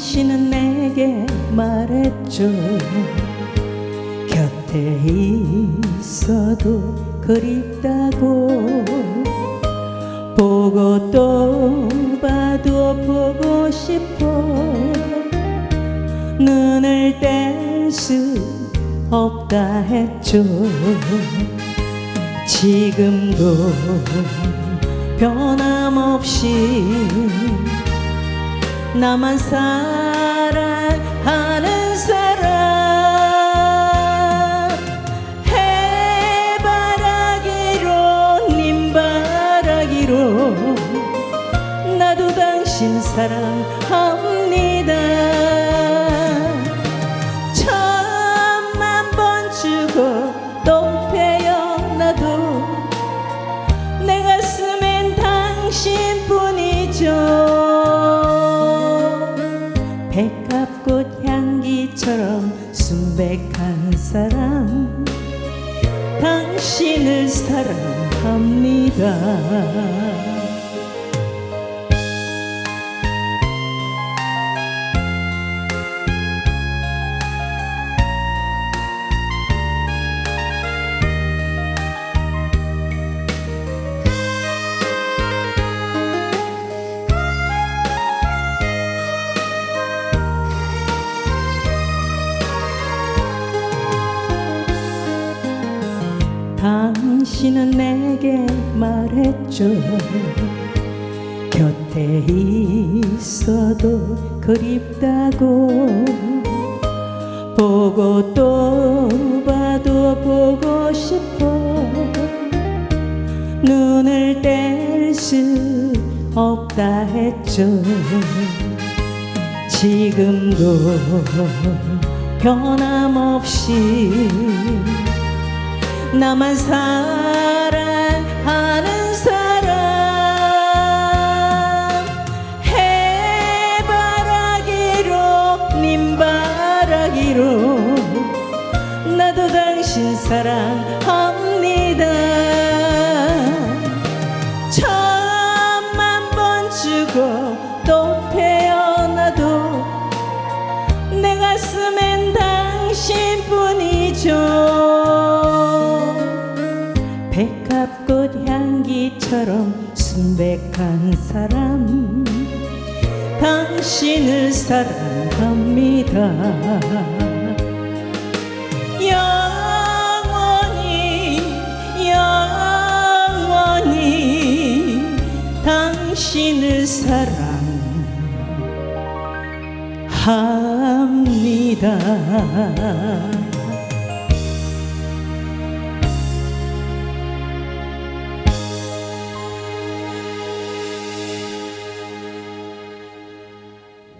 당신은 내게 말했죠. 곁에 있어도 그립다고. 보고 또 봐도 보고 싶어. 눈을 뗄 수 없다 했죠. 지금도 변함없이 나만 사랑하는 사람. 해바라기로 님바라기로 나도 당신 사랑합니다 백합꽃 향기처럼 순백한 사람 당신을 사랑합니다 당신은 내게 말했죠. 곁에 있어도 그립다고. 보고 또 봐도 보고 싶어. 눈을 뗄 수 없다 했죠. 지금도 변함없이 나만 사랑하는 사람. 해바라기로 님바라기로 나도 당신 사랑합니다. 천만 번 주고 또 태어나도 내 가슴엔 당신뿐이죠 향기처럼 순백한 사람 당신을 사랑합니다. 영원히 영원히 당신을 사랑합니다